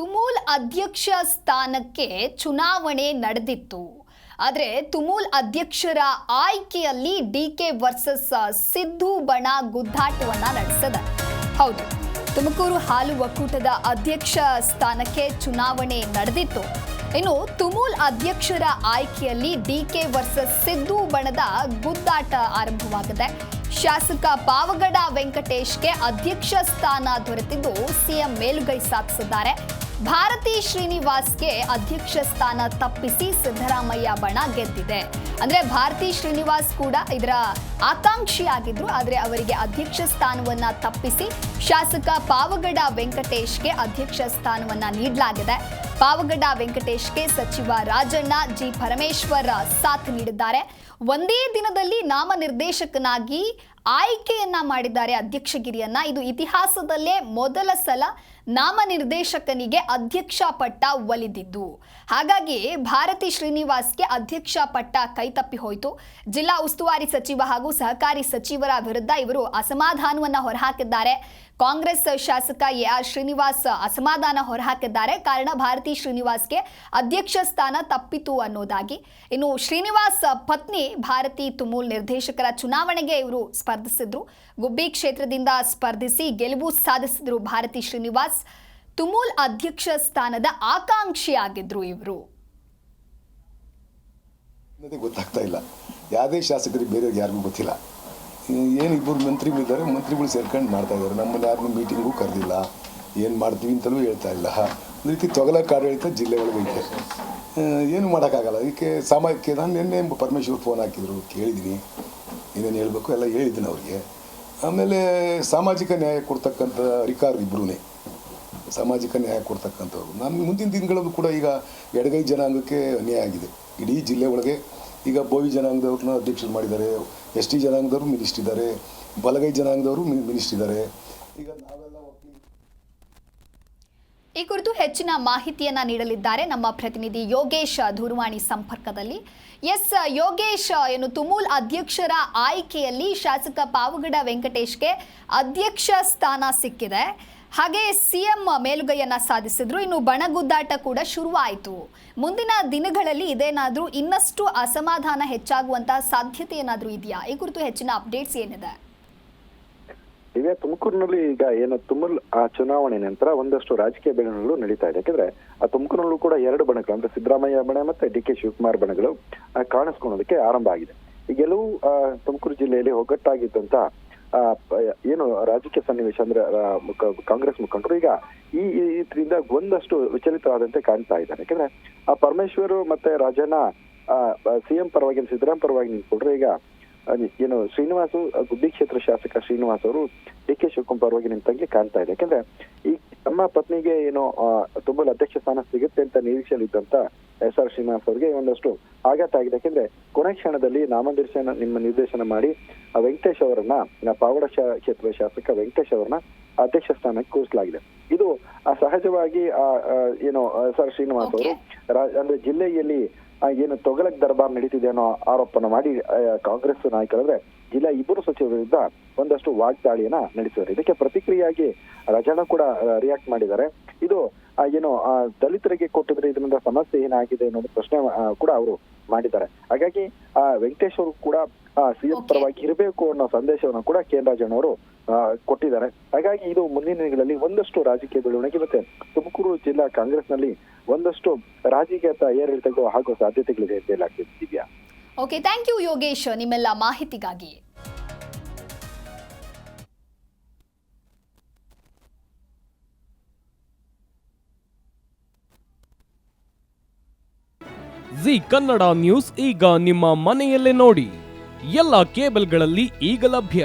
ತುಮೂಲ್ ಅಧ್ಯಕ್ಷ ಸ್ಥಾನಕ್ಕೆ ಚುನಾವಣೆ ನಡೆದಿತ್ತು. ಆದರೆ ತುಮೂಲ್ ಅಧ್ಯಕ್ಷರ ಆಯ್ಕೆಯಲ್ಲಿ ಡಿ ಕೆ ವರ್ಸಸ್ ಸಿದ್ದು ಬಣ ಗುದ್ದಾಟವನ್ನ ನಡೆಸಿದೆ. ಹೌದು, ತುಮಕೂರು ಹಾಲು ಒಕ್ಕೂಟದ ಅಧ್ಯಕ್ಷ ಸ್ಥಾನಕ್ಕೆ ಚುನಾವಣೆ ನಡೆದಿತ್ತು. ಇನ್ನು ತುಮೂಲ್ ಅಧ್ಯಕ್ಷರ ಆಯ್ಕೆಯಲ್ಲಿ ಡಿ ಕೆ ವರ್ಸಸ್ ಸಿದ್ದು ಬಣದ ಗುದ್ದಾಟ ಆರಂಭವಾಗಿದೆ. ಶಾಸಕ ಪಾವಗಡ ವೆಂಕಟೇಶ್ಗೆ ಅಧ್ಯಕ್ಷ ಸ್ಥಾನ ದೊರೆತಿದ್ದು ಸಿಎಂ ಮೇಲುಗೈ ಸಾಧಿಸಿದ್ದಾರೆ. ಭಾರತಿ ಶ್ರೀನಿವಾಸ್ಗೆ ಅಧ್ಯಕ್ಷ ಸ್ಥಾನ ತಪ್ಪಿಸಿ ಸಿದ್ದರಾಮಯ್ಯ ಬಣ ಗೆದ್ದಿದೆ. ಅಂದ್ರೆ ಭಾರತಿ ಶ್ರೀನಿವಾಸ್ ಕೂಡ ಇದರ ಆಕಾಂಕ್ಷಿಯಾಗಿದ್ರು ಆದರೆ ಅವರಿಗೆ ಅಧ್ಯಕ್ಷ ಸ್ಥಾನವನ್ನ ತಪ್ಪಿಸಿ ಶಾಸಕ ಪಾವಗಡ ವೆಂಕಟೇಶ್ಗೆ ಅಧ್ಯಕ್ಷ ಸ್ಥಾನವನ್ನ ನೀಡಲಾಗಿದೆ. ಪಾವಗಡ ವೆಂಕಟೇಶ್ಗೆ ಸಚಿವ ರಾಜಣ್ಣ, ಜಿ ಪರಮೇಶ್ವರ್ ಸಾಥ್ ನೀಡಿದ್ದಾರೆ. ಒಂದೇ ದಿನದಲ್ಲಿ ನಾಮನಿರ್ದೇಶಕನಾಗಿ ಆಯ್ಕೆಯನ್ನ ಮಾಡಿದ್ದಾರೆ ಅಧ್ಯಕ್ಷಗಿರಿಯನ್ನ. ಇದು ಇತಿಹಾಸದಲ್ಲೇ ಮೊದಲ ಸಲ ನಾಮನಿರ್ದೇಶಕನಿಗೆ ಅಧ್ಯಕ್ಷ ಪಟ್ಟ ಒಲಿದಿದ್ದು. ಹಾಗಾಗಿ ಭಾರತಿ ಶ್ರೀನಿವಾಸ್ಗೆ ಅಧ್ಯಕ್ಷ ಪಟ್ಟ ಕೈತಪ್ಪಿ ಹೋಯಿತು. ಜಿಲ್ಲಾ ಉಸ್ತುವಾರಿ ಸಚಿವ ಹಾಗೂ ಸಹಕಾರಿ ಸಚಿವರ ವಿರುದ್ಧ ಇವರು ಅಸಮಾಧಾನವನ್ನು ಹೊರಹಾಕಿದ್ದಾರೆ. ಕಾಂಗ್ರೆಸ್ ಶಾಸಕ ಎ ಆರ್ ಶ್ರೀನಿವಾಸ್ ಅಸಮಾಧಾನ ಹೊರಹಾಕಿದ್ದಾರೆ. ಕಾರಣ ಭಾರತಿ ಶ್ರೀನಿವಾಸ್ಗೆ ಅಧ್ಯಕ್ಷ ಸ್ಥಾನ ತಪ್ಪಿತು ಅನ್ನೋದಾಗಿ. ಇನ್ನು ಶ್ರೀನಿವಾಸ್ ಪತ್ನಿ ಭಾರತಿ ತುಮೂಲ್ ನಿರ್ದೇಶಕರ ಚುನಾವಣೆಗೆ ಇವರು ಸ್ಪರ್ಧಿಸಿದ್ರು. ಗುಬ್ಬಿ ಕ್ಷೇತ್ರದಿಂದ ಸ್ಪರ್ಧಿಸಿ ಗೆಲುವು ಸಾಧಿಸಿದ್ರು ಭಾರತಿ ಶ್ರೀನಿವಾಸ್. ತುಮೂಲ್ ಅಧ್ಯಕ್ಷ ಸ್ಥಾನದ ಆಕಾಂಕ್ಷಿಯಾಗಿದ್ರು ಇವರು. ಗೊತ್ತಾಗ್ತಾ ಇಲ್ಲ. ಯಾವುದೇ ಶಾಸಕರಿಗೆ ಬೇರೆ ಯಾರಿಗೂ ಗೊತ್ತಿಲ್ಲ. ಏನು ಇಬ್ಬರು ಮಂತ್ರಿಗಳಿದ್ದಾರೆ ಮಂತ್ರಿಗಳು ಸೇರ್ಕೊಂಡು ಮಾಡ್ತಾ ಇದ್ದಾರೆ. ನಮ್ಮಲ್ಲಿ ಯಾರನ್ನೂ ಮೀಟಿಂಗೂ ಕರೆದಿಲ್ಲ. ಏನು ಮಾಡ್ತೀವಿ ಅಂತಲೂ ಹೇಳ್ತಾ ಇಲ್ಲ. ಒಂದು ರೀತಿ ತೊಗಲಕ್ಕೆ ಆಡಳಿತ ಜಿಲ್ಲೆ ಒಳಗೆ ಐತೆ. ಏನು ಮಾಡೋಕ್ಕಾಗಲ್ಲ. ಅದಕ್ಕೆ ಸಾಮಾಜಿಕ ನಾನು ನಿನ್ನೆ ಪರಮೇಶ್ವರ್ ಫೋನ್ ಹಾಕಿದ್ರು. ಕೇಳಿದ್ದೀನಿ. ಏನೇನು ಹೇಳಬೇಕು ಎಲ್ಲ ಹೇಳಿದ್ದೀನಿ ಅವರಿಗೆ. ಆಮೇಲೆ ಸಾಮಾಜಿಕ ನ್ಯಾಯ ಕೊಡ್ತಕ್ಕಂಥ ಅಧಿಕಾರ ಇಬ್ಬರೂ ಸಾಮಾಜಿಕ ನ್ಯಾಯ ಕೊಡ್ತಕ್ಕಂಥವ್ರು. ನಮ್ಮ ಮುಂದಿನ ದಿನಗಳಲ್ಲೂ ಕೂಡ ಈಗ ಎಡಗೈ ಜನಾಂಗಕ್ಕೆ ಅನ್ಯಾಯ ಆಗಿದೆ. ಇಡೀ ಜಿಲ್ಲೆ ಒಳಗೆ ಈಗ ಬೋವಿ ಜನಾಂಗದವ್ರನ್ನ ಅಧ್ಯಕ್ಷರು ಮಾಡಿದ್ದಾರೆ. ಎಸ್ ಟಿ ಜನಾಂಗದವರು ಮಿನಿಸ್ಟ್ರ್ ಇದ್ದಾರೆ. ಬಲಗೈ ಜನಾಂಗದವರು ಮಿನಿಸ್ಟ್ರ್ ಇದ್ದಾರೆ. ಈಗ ನಾವೆಲ್ಲ ಈ ಕುರಿತು ಹೆಚ್ಚಿನ ಮಾಹಿತಿಯನ್ನ ನೀಡಲಿದ್ದಾರೆ ನಮ್ಮ ಪ್ರತಿನಿಧಿ ಯೋಗೇಶ್ ದೂರವಾಣಿ ಸಂಪರ್ಕದಲ್ಲಿ. ಎಸ್, ಯೋಗೇಶ್ ಏನು, ತುಮೂಲ್ ಅಧ್ಯಕ್ಷರ ಆಯ್ಕೆಯಲ್ಲಿ ಶಾಸಕ ಪಾವಗಡ ವೆಂಕಟೇಶ್ಗೆ ಅಧ್ಯಕ್ಷ ಸ್ಥಾನ ಸಿಕ್ಕಿದೆ. ಹಾಗೆ ಸಿಎಂ ಮೇಲುಗೈಯನ್ನ ಸಾಧಿಸಿದ್ರು ಇನ್ನು ಬಣಗುದ್ದಾಟ ಕೂಡ ಶುರುವಾಯಿತು. ಮುಂದಿನ ದಿನಗಳಲ್ಲಿ ಇದೇನಾದರೂ ಇನ್ನಷ್ಟು ಅಸಮಾಧಾನ ಹೆಚ್ಚಾಗುವಂತಹ ಸಾಧ್ಯತೆ ಏನಾದರೂ ಇದೆಯಾ? ಈ ಕುರಿತು ಹೆಚ್ಚಿನ ಅಪ್ಡೇಟ್ಸ್ ಏನಿದೆ? ಈಗ ತುಮಕೂರಿನಲ್ಲಿ ಈಗ ಏನು ತುಮಲ್ ಆ ಚುನಾವಣೆ ನಂತರ ಒಂದಷ್ಟು ರಾಜಕೀಯ ಬೆಳೆಗಳು ನಡೀತಾ ಇದೆ. ಯಾಕಂದ್ರೆ ಆ ತುಮಕೂರಿನಲ್ಲೂ ಕೂಡ ಎರಡು ಬಣಗಳು ಅಂದ್ರೆ ಸಿದ್ದರಾಮಯ್ಯ ಬಣ ಮತ್ತೆ ಡಿ ಕೆ ಶಿವಕುಮಾರ್ ಬಣಗಳು ಕಾಣಿಸ್ಕೊಳ್ಳೋದಕ್ಕೆ ಆರಂಭ ಆಗಿದೆ. ಈ ಗೆಲುವು ಆ, ತುಮಕೂರು ಜಿಲ್ಲೆಯಲ್ಲಿ ಒಗ್ಗಟ್ಟಾಗಿದ್ದಂತ ಏನು ರಾಜಕೀಯ ಸನ್ನಿವೇಶ ಅಂದ್ರೆ ಕಾಂಗ್ರೆಸ್ ಮುಖಂಡರು ಈಗ ಈ ಇದರಿಂದ ಒಂದಷ್ಟು ವಿಚಲಿತವಾದಂತೆ ಕಾಣ್ತಾ ಇದ್ದಾರೆ. ಯಾಕಂದ್ರೆ ಆ ಪರಮೇಶ್ವರ್ ಮತ್ತೆ ರಾಜಣ್ಣ ಸಿಎಂ ಪರವಾಗಿ ಸಿದ್ದರಾಮ್ ಪರವಾಗಿ ನಿಂತ್ಕೊಂಡ್ರೆ ಈಗ ಏನು ಶ್ರೀನಿವಾಸು ಗುಬ್ಬಿ ಕ್ಷೇತ್ರ ಶಾಸಕ ಶ್ರೀನಿವಾಸ್ ಅವರು ಡಿ ಕೆ ಶಿವಕುಮಾರ್ ಪರವಾಗಿ ನಿಂತಂಗೆ ಕಾಣ್ತಾ ಇದೆ. ಯಾಕಂದ್ರೆ ಈ ತಮ್ಮ ಪತ್ನಿಗೆ ಏನು ತುಂಬಲು ತುಂಬಾ ಅಧ್ಯಕ್ಷ ಸ್ಥಾನ ಸಿಗುತ್ತೆ ಅಂತ ನಿರೀಕ್ಷೆಯಲ್ಲಿದ್ದಂತ ಎಸ್ ಆರ್ ಶ್ರೀನಿವಾಸ್ ಅವರಿಗೆ ಒಂದಷ್ಟು ಆಘಾತ ಆಗಿದೆ. ಯಾಕೆಂದ್ರೆ ಕೊನೆ ಕ್ಷಣದಲ್ಲಿ ನಾಮನಿರ್ದೇಶನ, ನಿಮ್ಮ ನಿರ್ದೇಶನ ಮಾಡಿ ವೆಂಕಟೇಶ್ ಅವರನ್ನ ಶಾ- ಕ್ಷೇತ್ರದ ಶಾಸಕ ವೆಂಕಟೇಶ್ ಅವರನ್ನ ಅಧ್ಯಕ್ಷ ಸ್ಥಾನಕ್ಕೆ ಕೂರಿಸಲಾಗಿದೆ. ಇದು ಸಹಜವಾಗಿ ಏನು ಸರ್ ಶ್ರೀನಿವಾಸ್ ಅವರು ಅಂದ್ರೆ ಜಿಲ್ಲೆಯಲ್ಲಿ ಏನು ತೊಗಲಕ್ ದರ್ಬಾರ್ ನಡೀತಿದೆ ಅನ್ನೋ ಆರೋಪನ ಮಾಡಿ ಕಾಂಗ್ರೆಸ್ ನಾಯಕರಂದ್ರೆ ಜಿಲ್ಲಾ ಇಬ್ಬರು ಸಚಿವರಿಂದ ವಿರುದ್ಧ ಒಂದಷ್ಟು ವಾಗ್ದಾಳಿಯನ್ನ ನಡೆಸಿದ್ದಾರೆ. ಇದಕ್ಕೆ ಪ್ರತಿಕ್ರಿಯೆಯಾಗಿ ರಜಾನ ಕೂಡ ರಿಯಾಕ್ಟ್ ಮಾಡಿದ್ದಾರೆ. ಇದು ಏನು ಆ, ದಲಿತರಿಗೆ ಕೊಟ್ಟಿದ್ರೆ ಇದರಿಂದ ಸಮಸ್ಯೆ ಏನಾಗಿದೆ ಅನ್ನೋ ಪ್ರಶ್ನೆ ಕೂಡ ಅವರು ಮಾಡಿದ್ದಾರೆ. ಹಾಗಾಗಿ ಆ ವೆಂಕಟೇಶ್ ಅವರು ಕೂಡ ಸಿಎಂ ಪರವಾಗಿ ಇರಬೇಕು ಅನ್ನೋ ಸಂದೇಶವನ್ನು ಕೂಡ ಕೆ ಎನ್ ಆ, ಕೊಟ್ಟಿದ್ದಾರೆ. ಹಾಗಾಗಿ ಇದು ಮುಂದಿನ ದಿನಗಳಲ್ಲಿ ಒಂದಷ್ಟು ರಾಜಕೀಯ ಬೆಳವಣಿಗೆ ಮತ್ತೆ ತುಮಕೂರು ಜಿಲ್ಲಾ ಕಾಂಗ್ರೆಸ್ನಲ್ಲಿ ಒಂದಷ್ಟು ರಾಜಕೀಯ ಏರಿಳಿತಗಳು ಆಗೋ ಸಾಧ್ಯತೆಗಳಿದೆ ಅಂತ ಹೇಳಲಾಗ್ತಿದೆ Divya okay thank you Yogesh. ನಿಮ್ಮೆಲ್ಲ ಮಾಹಿತಿಗಾಗಿ. ಜಿ ಕನ್ನಡ ನ್ಯೂಸ್ ಈಗ ನಿಮ್ಮ ಮನೆಯಲ್ಲೇ ನೋಡಿ. ಎಲ್ಲ ಕೇಬಲ್ಗಳಲ್ಲಿ ಈಗ ಲಭ್ಯ.